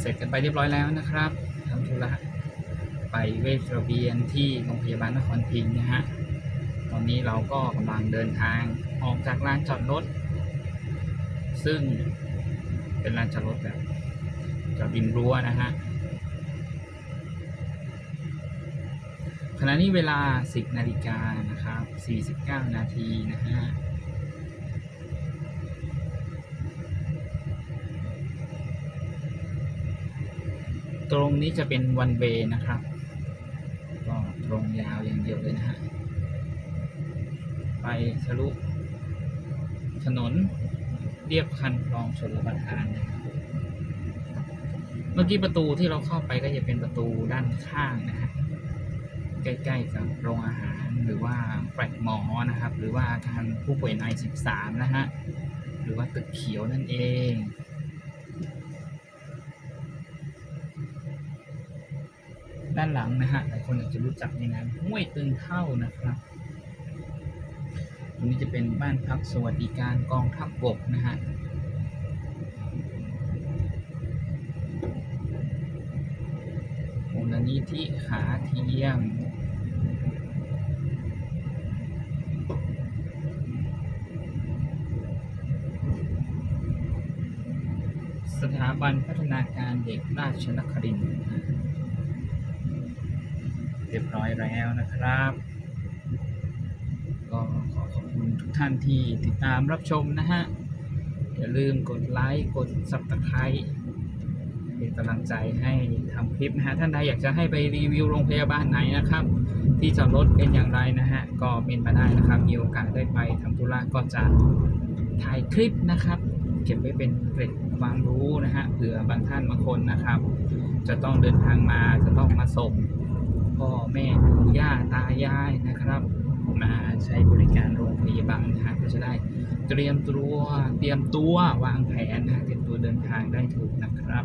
เสร็จกันไปเรียบร้อยแล้วนะครับทำธุระไปเวชระเบียนที่โรงพยาบาลนครพิงค์นะฮะตอนนี้เราก็กำลังเดินทางออกจากลานจอดรถ ซึ่งเป็นลานจอดรถแบบจอดริมรั้วนะฮะขณะนี้เวลา 10 นาฬิกานะครับ 49 นาทีนะฮะ ตรงนี้จะเป็นวันเวนะครับ ก็ตรงยาวอย่างเดียวเลยนะฮะ ไปทะลุถนนเรียบคันคลองชลประทานนะครับเมื่อกี้ประตูที่เราเข้าไปก็จะเป็นประตูด้านข้างนะฮะใกล้ๆกับโรงอาหารหรือว่าแฟลตมอนะครับ หรือว่าอาคารผู้ป่วยใน 13 นะฮะ หรือว่าตึกเขียวนั่นเอง ด้านหลังนะฮะหลายคนอาจจะรู้จักในนามห้วยตึงเท่านะครับตรงนี้จะเป็นบ้านพักสวัสดิการกองทัพบกนะฮะมูลนิธิขาเทียมสถาบันพัฒนาการเด็กราชนครินทร์ เรียบร้อยแล้วนะครับ ก็ขอขอบคุณทุกท่านที่ติดตามรับชมนะฮะ อย่าลืมกดไลค์ กด subscribe เป็นกำลังใจให้ทำคลิปนะฮะ ท่านใดอยากจะให้ไปรีวิวโรงพยาบาลไหนนะครับ ที่จอดรถเป็นอย่างไรนะฮะ ก็เมนมาได้นะครับ มีโอกาสได้ไปทำธุระก็จะถ่ายคลิปนะครับเก็บไว้เป็นเกร็ดความรู้นะฮะเผื่อบางท่านบางคนนะครับ จะต้องเดินทางมาจะต้องมาส่ง พ่อแม่ปู่ย่าตายายนะครับ มาใช้บริการโรงพยาบาลนะฮะก็จะได้เตรียมตัวเตรียมตัววางแผนนะเตรียมตัวเดินทางได้ถูกนะครับ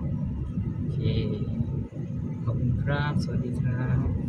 โอเคขอบคุณครับ สวัสดีครับ